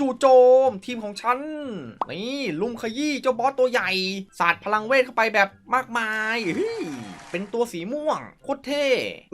จู่โจมทีมของฉัน นี่ลุมขยี้เจ้าบอสตัวใหญ่ สาดพลังเวทเข้าไปแบบมากมายเฮ้ยเป็นตัวสีม่วง โคตรเท่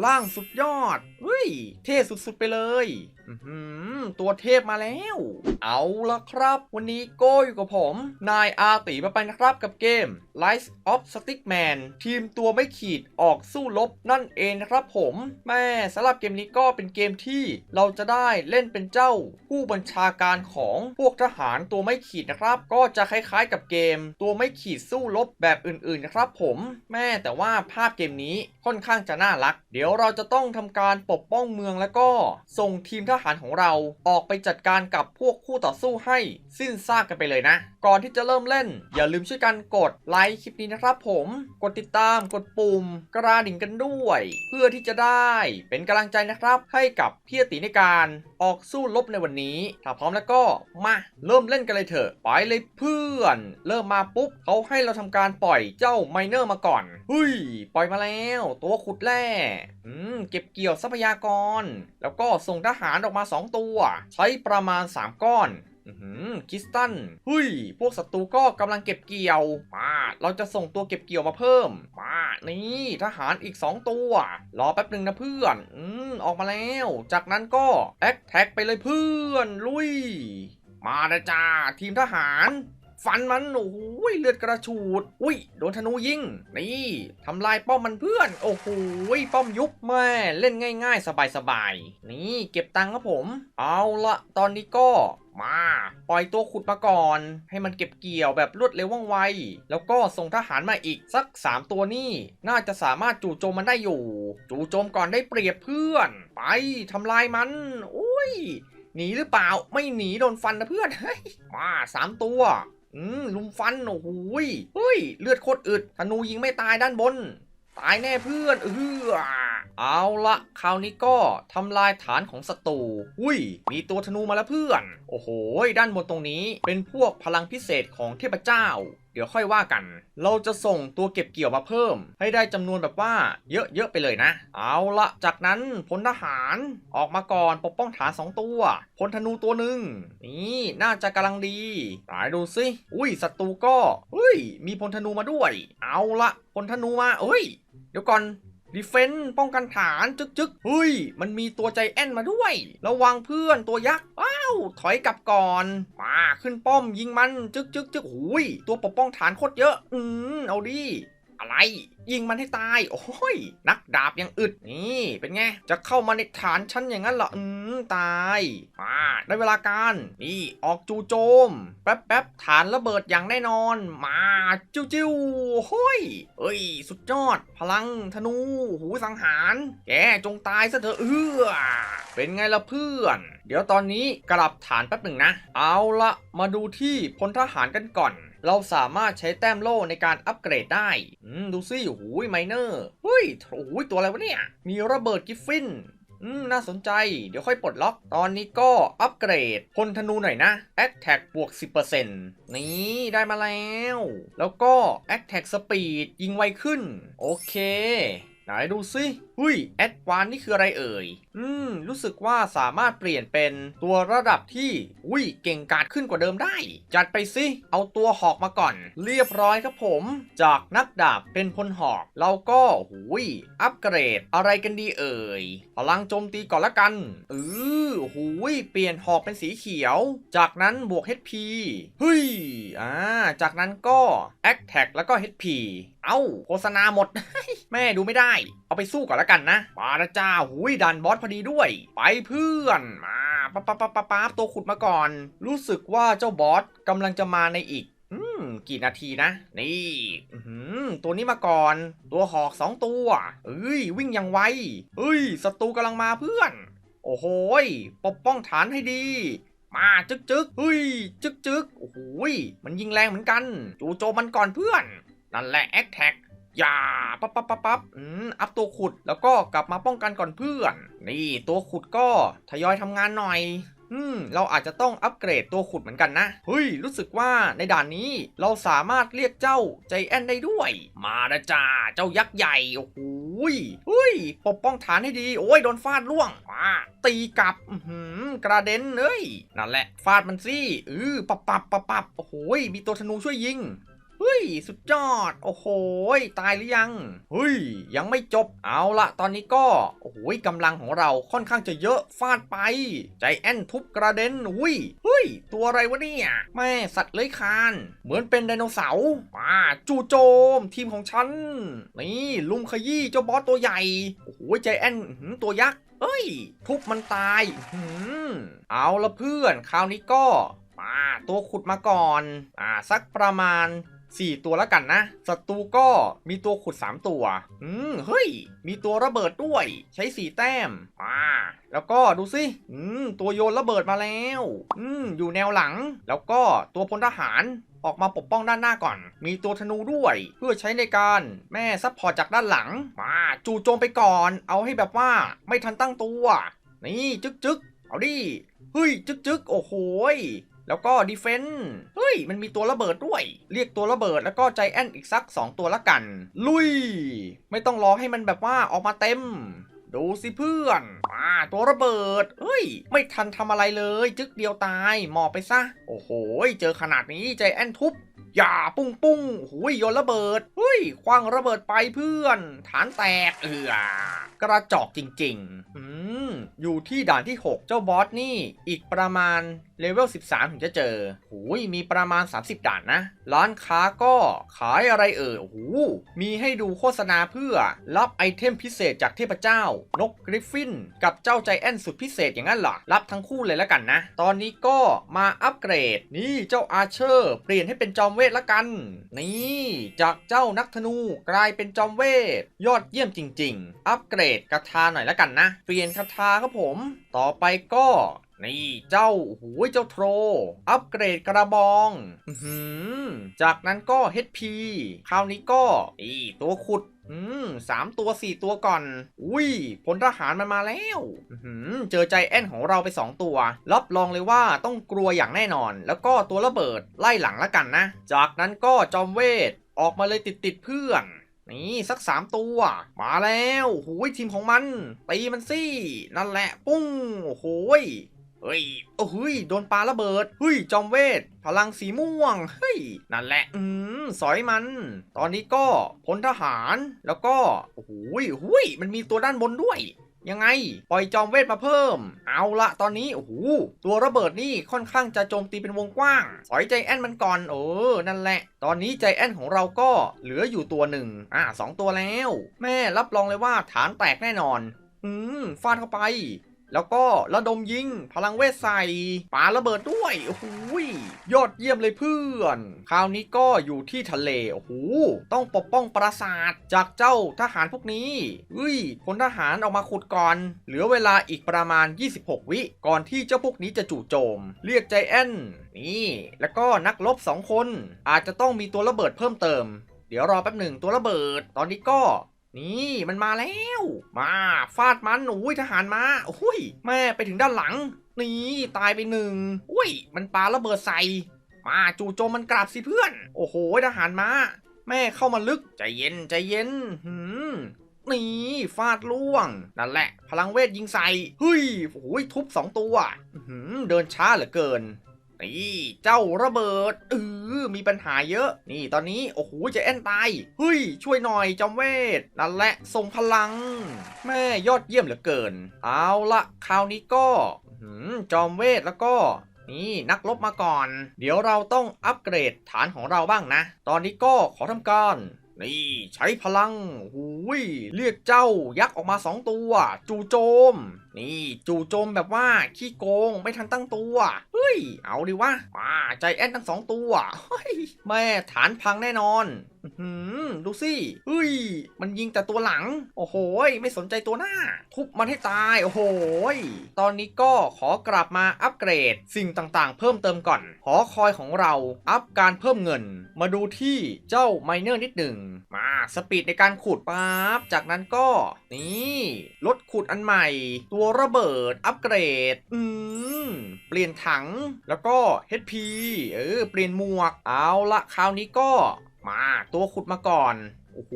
ล่างสุดยอดเฮ้ย เท่สุดๆไปเลย อือหือ ตัวเทพมาแล้ว เอาละครับ วันนี้โก้อยู่กับผม นายอาติมาไปนะครับกับเกม Life of Stickman ทีมตัวไม่ขีดออกสู้รบนั่นเองนะครับผม แม่สำหรับเกมนี้ก็เป็นเกมที่เราจะได้เล่นเป็นเจ้าผู้บัญชาการของพวกทหารตัวไม่ขีดนะครับ ก็จะคล้ายๆกับเกม ตัวไม่ขีดสู้รบแบบอื่นๆนะครับผม แม่แต่ว่าภาพเกมนี้ค่อนข้างจะน่ารัก เดี๋ยวเราจะต้องทำการปกป้องเมืองแล้วก็ส่งทีมทหารของเราออกไปจัดการกับพวกคู่ต่อสู้ให้สิ้นซากกันไปเลยนะ ก่อนที่จะเริ่มเล่น อย่าลืมช่วยกันกดไลค์คลิปนี้นะครับผม กดติดตามกดปุ่มกระดิ่งกันด้วย เพื่อที่จะได้เป็นกำลังใจนะครับให้กับพี่ติในการ ออกสู้รบในวันนี้ ถ้าพร้อมแล้วก็มาเริ่มเล่นกันเลยเถอะ ไปเลยเพื่อน เริ่มมาปุ๊บเขาให้เราทำการปล่อยเจ้าไมเนอร์มาก่อนเฮ้ยปล่อยมาแล้ว ตัวขุดแร่อืมเก็บเกี่ยวทรัพยากร แล้วก็ส่งทหารออกมา 2 ตัว ใช้ประมาณ 3 ก้อน คิสตันเฮ้ยพวกศัตรูก็กำลังเก็บเกี่ยวมาเราจะส่งตัวเก็บเกี่ยวมาเพิ่มมานี่ทหารอีก 2 ตัว รอแป๊บหนึ่งนะเพื่อนอืมออกมาแล้ว จากนั้นก็แอคแท็กไปเลยเพื่อน ลุย มานะจ้าทีมทหาร ฟันมันโอ้โหเลือดกระฉูด อุ้ยโดนธนูยิง นี่ทำลายป้อมมันเพื่อน โอ้โหป้อมยุบแม่เล่นง่าย ๆ สบายๆนี่เก็บตังค์ครับผม เอาละตอนนี้ก็มาปล่อยตัวขุดมาก่อน ให้มันเก็บเกี่ยวแบบรวดเร็วว่องไว แล้วก็ส่งทหารมาอีกสัก 3 ตัวนี่ น่าจะสามารถจู่โจมมันได้อยู่ จู่โจมก่อนได้เปรียบเพื่อน ไปทำลายมัน อุ้ยหนีหรือเปล่าไม่หนีโดนฟันนะเพื่อนมาสามตัว อืมลุมฟันโอ้โหยเฮ้ยเลือดโคตรอึดธนูยิงไม่ตายด้านบน ตายแน่เพื่อนเออ เอาละคราวนี้ก็ทำลายฐานของศัตรู อุ้ย มีตัวธนูมาแล้วเพื่อน โอ้โหยด้านบนตรงนี้เป็นพวกพลังพิเศษของเทพเจ้าเดี๋ยวค่อยว่ากัน เราจะส่งตัวเก็บเกี่ยวมาเพิ่ม ให้ได้จำนวนแบบว่าเยอะๆไปเลยนะ เอาละจากนั้นพลทหารออกมาก่อนปกป้องฐาน 2 ตัวพลธนูตัวหนึ่งนี่น่าจะกำลังดีตายดูสิอุ้ยศัตรูก็อุ้ย มีพลธนูมาด้วย เอาละพลธนูมาเอ้ย เดี๋ยวก่อน ดีเฟนป้องกันฐานจึกจึกเฮ้ย มันมีตัวใจแอนมาด้วย ระวังเพื่อนตัวยักษ์อ้าว ถอยกลับก่อนมาขึ้นป้อมยิงมัน จึกจึกจึกหุยตัวปกป้องฐานโคตรเยอะ อืมเอาดิ อะไร ยิงมันให้ตาย โอ้ย นักดาบยังอึดนี่ เป็นไง จะเข้ามาในฐานฉันอย่างนั้นเหรออืมตายมาได้เวลาการนี่ออกจูโจม แป๊บแป๊บฐานระเบิดอย่างแน่นอน มาจิ้วจิ้วโห้ยเอ้ย สุดยอด พลังธนู หูสังหาร แกจงตายซะเถอะเออเป็นไงล่ะเพื่อน เดี๋ยวตอนนี้กลับฐานแป๊บหนึ่งนะ เอาละมาดูที่พลทหารกันก่อน เราสามารถใช้แต้มโล่ในการอัปเกรดได้ อืม ดูสิโอ้โหไมเนอร์เฮ้ยโอ้ยตัวอะไรวะเนี่ย มีระเบิดกิฟฟินอืม น่าสนใจ เดี๋ยวค่อยปลดล็อก ตอนนี้ก็อัปเกรดพลธนูหน่อยนะ Attack บวก 10%นี่ได้มาแล้ว แล้วก็ Attack Speed ยิงไวขึ้น โอเค ไหนดูสิหุยแอดวานนี่คืออะไรเอ่ย อืม รู้สึกว่าสามารถเปลี่ยนเป็นตัวระดับที่อุ้ยเก่งกาจขึ้นกว่าเดิมได้ จัดไปสิ เอาตัวหอกมาก่อน เรียบร้อยครับผม จากนักดาบเป็นพลหอก เราก็หุยอัปเกรดอะไรกันดีเอ่ย พลังโจมตีก่อนละกันเออหุยเปลี่ยนหอกเป็นสีเขียว จากนั้นบวก HP เฮ้ย อ่า จากนั้นก็ Attack แล้วก็ HP เอ้าโฆษณาหมด แม่ดูไม่ได้ เอาไปสู้ก่อนละกันนะมาละจ้าหุยดันบอสพอดีด้วย ไปเพื่อนมาปั๊บปั๊บปั๊บปั๊บปั๊บตัวขุดมาก่อน รู้สึกว่าเจ้าบอสกำลังจะมาในอีกอืมกี่นาทีนะ นี่อือหือตัวนี้มาก่อน ตัวหอกสองตัวเอ้ย วิ่งอย่างไวเอ้ยศัตรูกำลังมาเพื่อน โอ้โหยปกป้องฐานให้ดี มาจึกจึกเฮ้ย จึกจึกโอ้โหยมันยิงแรงเหมือนกัน จูโจมมันก่อนเพื่อน นั่นแหละแอคแท็กอย่าปั๊บปั๊บปั๊บปั๊บอืมอัพตัวขุดแล้วก็กลับมาป้องกันก่อนเพื่อน นี่ตัวขุดก็ทยอยทำงานหน่อยอืมเราอาจจะต้องอัปเกรดตัวขุดเหมือนกันนะ เฮ้ย รู้สึกว่าในด่านนี้เราสามารถเรียกเจ้าใจแอนได้ด้วย มานะจ้า เจ้ายักษ์ใหญ่ โอ้โหยยอุ้ย ปกป้องฐานให้ดี โอ้ย โดนฟาดล่วงอ่าตีกลับอื้อหือกระเด็นเอ้ยนั่นแหละ ฟาดมันสิเออปับปับปับปับโอ้โหยมีตัวธนูช่วยยิง เฮ้ย สุดยอด โอ้โหยตายหรือยัง เฮ้ย ยังไม่จบ เอาละ ตอนนี้ก็ โอ้โหยกำลังของเราค่อนข้างจะเยอะ ฟาดไป ใจแอนทุบกระเด็น อุ้ย เฮ้ย ตัวอะไรวะเนี่ย แม่สัตว์เลื้อยคลาน เหมือนเป็นไดโนเสาร์มาจู่โจม ทีมของฉัน นี่ลุมขยี้เจ้าบอสตัวใหญ่ โอ้โห ใจแอนหือตัวยักษ์เฮ้ย ทุบมันตายหือเอาละเพื่อน คราวนี้ก็มาตัวขุดมาก่อน อ่า สักประมาณ 4 ตัวแล้วกันนะ ศัตรูก็มีตัวขุด 3 ตัว อืม เฮ้ย มีตัวระเบิดด้วย ใช้ 4 แต้มมาแล้วก็ดูสิ อืม ตัวโยนระเบิดมาแล้ว อืม อยู่แนวหลัง แล้วก็ตัวพลทหารออกมาปกป้องด้านหน้าก่อน มีตัวธนูด้วย เพื่อใช้ในการแม่ซัพพอร์ตจากด้านหลัง มาจู่โจมไปก่อน เอาให้แบบว่าไม่ทันตั้งตัว นี่จึ๊กจึ๊กเอาดิ เฮ้ย จึ๊กจึ๊กโอ้โหย แล้วก็ดีเฟนต์เฮ้ย มันมีตัวระเบิดด้วย เรียกตัวระเบิดแล้วก็ใจแอนอีกสัก 2 ตัวละกัน ลุย ไม่ต้องรอให้มันแบบว่าออกมาเต็ม ดูสิเพื่อนอ่าตัวระเบิด เฮ้ย ไม่ทันทำอะไรเลย จึ๊กเดียวตาย หมอบไปซะ โอ้โห เจอขนาดนี้ใจแอนทุบ อย่าปุ้งปุ้งหุยโยนระเบิดเฮ้ยคว้างระเบิดไปเพื่อน ฐานแตกเอือกระจอกจริงๆอืมอยู่ที่ด่านที่ 6 เจ้าบอสนี่ อีกประมาณเลเวล 13 ถึงจะเจอหุยมีประมาณ 30 ด่านนะ ร้านค้าก็ขายอะไรเอ่ยโอ้โหมีให้ดูโฆษณาเพื่อรับไอเทมพิเศษจากเทพเจ้า นกกริฟฟิน กับเจ้าใจแอนสุดพิเศษอย่างนั้นเหรอ รับทั้งคู่เลยแล้วกันนะ ตอนนี้ก็มาอัปเกรด นี่เจ้าอาเชอร์ เปลี่ยนให้เป็นจอมเวทละกัน นี่จากเจ้านักธนูกลายเป็นจอมเวท ยอดเยี่ยมจริง ๆ อัปเกรดคาถาหน่อยละกันนะ เปลี่ยนคาถาครับผม ต่อไปก็นี่เจ้าหูยเจ้าโทร อัปเกรดกระบองอื้อหือจากนั้นก็ HP คราวนี้ก็นี่ตัวขุด อืมสามตัวสี่ตัวก่อน อุ้ยพลทหารมันมาแล้วอื้อหือเจอใจแอนของเราไปสองตัว รับรองเลยว่าต้องกลัวอย่างแน่นอน แล้วก็ตัวระเบิดไล่หลังละกันนะ จากนั้นก็จอมเวทออกมาเลยติดติดเพื่อนนี่สักสามตัว มาแล้วหูยทีมของมันตีมันสินั่นแหละ ปุ้งโอ้โหย เฮ้ย โอ้โหยโดนปลาระเบิดเฮ้ย จอมเวท พลังสีม่วง เฮ้ย นั่นแหละ อืม สอยมัน ตอนนี้ก็พลทหาร แล้วก็ โอ้โหยโอ้ยมันมีตัวด้านบนด้วย ยังไง ปล่อยจอมเวทมาเพิ่ม เอาละตอนนี้ โอ้โห ตัวระเบิดนี่ค่อนข้างจะโจมตีเป็นวงกว้าง สอยใจแอนมันก่อน เออ นั่นแหละ ตอนนี้ใจแอนของเราก็เหลืออยู่ตัวหนึ่ง อ่าสองตัวแล้ว แม่รับรองเลยว่าฐานแตกแน่นอน อืม ฟาดเข้าไป แล้วก็ระดมยิงพลังเวทใส่ปาระเบิดด้วยโอ้โหยยอดเยี่ยมเลยเพื่อน คราวนี้ก็อยู่ที่ทะเลโอ้โหต้องปกป้องปราสาทจากเจ้าทหารพวกนี้อุ้ยพลทหารออกมาขุดก่อน เหลือเวลาอีกประมาณ 26 วิก่อนที่เจ้าพวกนี้จะจู่โจม เรียกใจแอนนี่ แล้วก็นักรบสองคน อาจจะต้องมีตัวระเบิดเพิ่มเติม เดี๋ยวรอแป๊บหนึ่งตัวระเบิด ตอนนี้ก็ นี่มันมาแล้ว มาฟาดมันอุ้ยทหารมาอ้ยแม่ไปถึงด้านหลัง นี่ตายไปหนึ่งอุ้ย มันปาระเบิดใส่ มาจู่โจมมันกลับสิเพื่อน โอ้โหทหารมาแม่เข้ามาลึกใจเย็นใจเย็นหืมนี่ฟาดล่วง นั่นแหละ พลังเวทยิงใส่เฮ้ยโอ้ยทุบสองตัวหือเดินช้าเหลือเกิน นี่เจ้าระเบิดเออมีปัญหาเยอะ นี่ตอนนี้โอ้โหจะแอนตายเฮ้ยช่วยหน่อยจอมเวทนั่นแหละส่งพลัง แม่ยอดเยี่ยมเหลือเกิน เอาละคราวนี้ก็หือจอมเวทแล้วก็นี่นักลบมาก่อน เดี๋ยวเราต้องอัปเกรดฐานของเราบ้างนะ ตอนนี้ก็ขอทำการนี่ใช้พลัง หูย เรียกเจ้ายักษ์ออกมาสองตัว จู่โจมนี่จู่โจมแบบว่าขี้โกงไม่ทันตั้งตัว เฮ้ย เอาดิวะมาใจแอนทั้งสองตัวเฮ้ยแม่ฐานพังแน่นอนอื้อหือดูสิเฮ้ย มันยิงแต่ตัวหลัง โอ้โห ไม่สนใจตัวหน้า ทุบมันให้ตาย โอ้โห ตอนนี้ก็ขอกลับมาอัปเกรดสิ่งต่างๆ เพิ่มเติมก่อน หอคอยของเราอัพการเพิ่มเงิน มาดูที่เจ้าไมเนอร์นิดหนึ่ง มา สปีดในการขุดปั๊บ จากนั้นก็นี่รถขุดอันใหม่ ตัวระเบิดอัปเกรด อืม เปลี่ยนถังแล้วก็ HP เออ เปลี่ยนหมวก เอาละคราวนี้ก็มาตัวขุดมาก่อน โอ้โห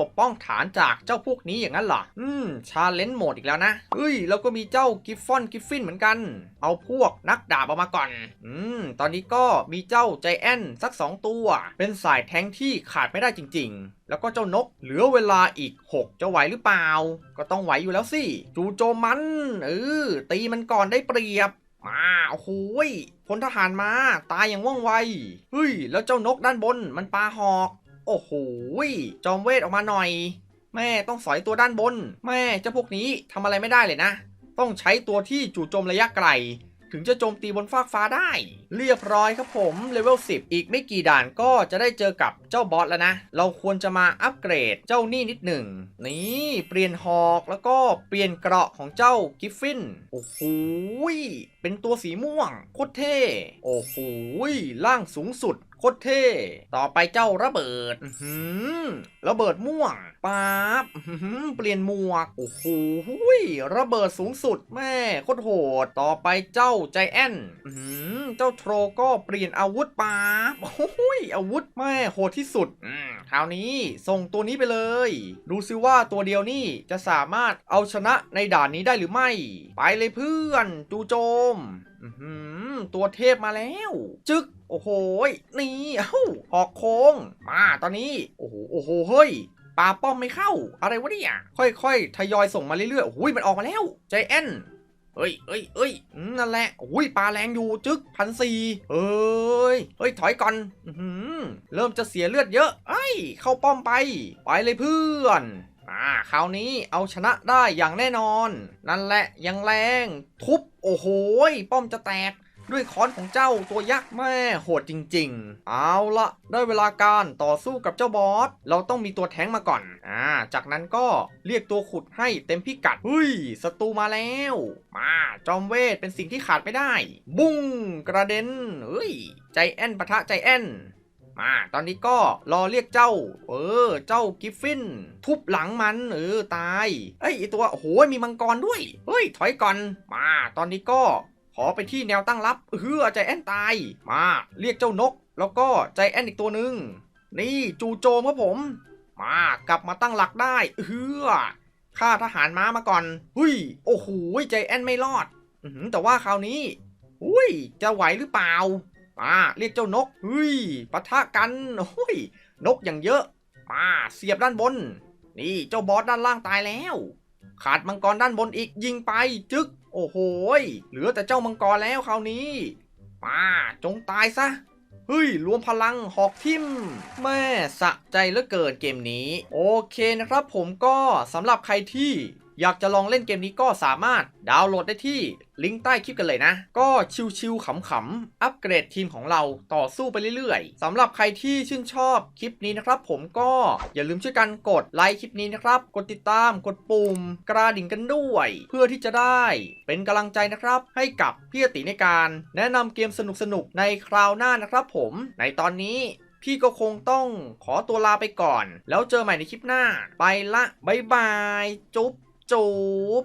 ปกป้องฐานจากเจ้าพวกนี้อย่างนั้นเหรอ อืม ชาเลนจ์โหมดอีกแล้วนะเอ้ย แล้วก็มีเจ้ากิฟฟอนกิฟฟินเหมือนกัน เอาพวกนักดาบออกมาก่อน อืม ตอนนี้ก็มีเจ้าใจแอนสัก 2 ตัว เป็นสายแทงที่ขาดไม่ได้จริง ๆ แล้วก็เจ้านกเหลือเวลาอีก 6 จะไหวหรือเปล่า ก็ต้องไหวอยู่แล้วสิ จูโจมันเออตีมันก่อนได้เปรียบมาโอ้โหพลทหารมา ตายอย่างว่องไว เฮ้ย แล้วเจ้านกด้านบนมันปลาหอก โอ้โหจอมเวทออกมาหน่อย แม่ต้องสอยตัวด้านบน แม่เจ้าพวกนี้ทำอะไรไม่ได้เลยนะ ต้องใช้ตัวที่จู่โจมระยะไกล ถึงจะโจมตีบนฟากฟ้าได้ เรียบร้อยครับผมเลเวล10 อีกไม่กี่ด่านก็จะได้เจอกับเจ้าบอสแล้วนะ เราควรจะมาอัปเกรดเจ้านี่นิดหนึ่ง นี่เปลี่ยนหอกแล้วก็เปลี่ยนเกราะของเจ้ากิฟฟิน โอ้โหเป็นตัวสีม่วงโคตรเท่ โอ้โหล่างสูงสุดโคตรเท่ ต่อไปเจ้าระเบิดหือระเบิดม่วงป๊าบหือเปลี่ยนหมวก โอ้โหระเบิดสูงสุดแม่โคตรโหด ต่อไปเจ้าใจแอนหือเจ้าโทรก็เปลี่ยนอาวุธป๊าบโอ้ยอาวุธแม่โหดที่สุดอืมคราวนี้ส่งตัวนี้ไปเลย ดูซิว่าตัวเดียวนี่จะสามารถเอาชนะในด่านนี้ได้หรือไม่ ไปเลยเพื่อนจูโจมตัวเทพมาแล้ว จึก โอ้โหนี่เอ้าหอกโค้งมาตอนนี้ โอ้โหโอ้โหเฮ้ยปาป้อมไม่เข้า อะไรวะเนี่ยค่อยๆทยอยส่งมาเรื่อยๆโอ้ยมันออกมาแล้วใจแอน เฮ้ยเฮ้ยเฮ้ยนั่นแหละอุ้ยปลาแรงอยู่จึ๊กพันสี่เอ้ยเฮ้ยถอยก่อนอื้อหือเริ่มจะเสียเลือดเยอะไอ้เข้าป้อมไป ไปเลยเพื่อนอ่าคราวนี้เอาชนะได้อย่างแน่นอน นั่นแหละยังแรง ทุบโอ้โหป้อมจะแตก ด้วยค้อนของเจ้าตัวยักษ์แม่โหดจริง ๆ เอาละได้เวลาการต่อสู้กับเจ้าบอส เราต้องมีตัวแท้งมาก่อน อ่า จากนั้นก็เรียกตัวขุดให้เต็มพิกัดเฮ้ยศัตรูมาแล้ว มาจอมเวทเป็นสิ่งที่ขาดไม่ได้ บุ้งกระเด็นเฮ้ย ใจแอนปะทะใจแอนมาตอนนี้ก็รอเรียกเจ้า เออ เจ้ากิฟฟิน ทุบหลังมันเออตาย เอ้ยไอตัวโอ้โหมีมังกรด้วย เฮ้ย ถอยก่อน มาตอนนี้ก็ ขอไปที่แนวตั้งรับเฮือใจแอนตายมาเรียกเจ้านก แล้วก็ใจแอนอีกตัวหนึ่งนี่จูโจมครับผม มากลับมาตั้งหลักได้เฮือฆ่าทหารม้ามาก่อนหุยโอ้โหใจแอนไม่รอดอแต่ว่าคราวนี้อุ้ยจะไหวหรือเปล่ามาเรียกเจ้านกเฮ้ยปะทะกันโอ้ยนกอย่างเยอะ มาเสียบด้านบน นี่เจ้าบอสด้านล่างตายแล้ว ขาดมังกรด้านบนอีกยิงไปจึก อ้โหเหลือแต่เจ้ามังกรแล้วคราวนี้ป้าจงตายซะเฮ้ย รวมพลังหอกทิมแม่สะใจเหลือเกินเกมนี้ โอเคนะครับผมก็สำหรับใครที่ อยากจะลองเล่นเกมนี้ก็สามารถดาวน์โหลดได้ที่ลิงก์ใต้คลิปกันเลยนะ ก็ชิวๆขำๆ อัปเกรดทีมของเราต่อสู้ไปเรื่อยๆสำหรับใครที่ชื่นชอบคลิปนี้นะครับ ผมก็อย่าลืมช่วยกันกดไลค์คลิปนี้นะครับ กดติดตามกดปุ่ม กระดิ่งกันด้วย เพื่อที่จะได้เป็นกำลังใจนะครับ ให้กับพี่ติในการแนะนำเกมสนุกๆในคราวหน้านะครับ ผมในตอนนี้พี่ก็คงต้องขอตัวลาไปก่อน แล้วเจอใหม่ในคลิปหน้า ไปละ บ๊ายบาย จุ๊บ จูบ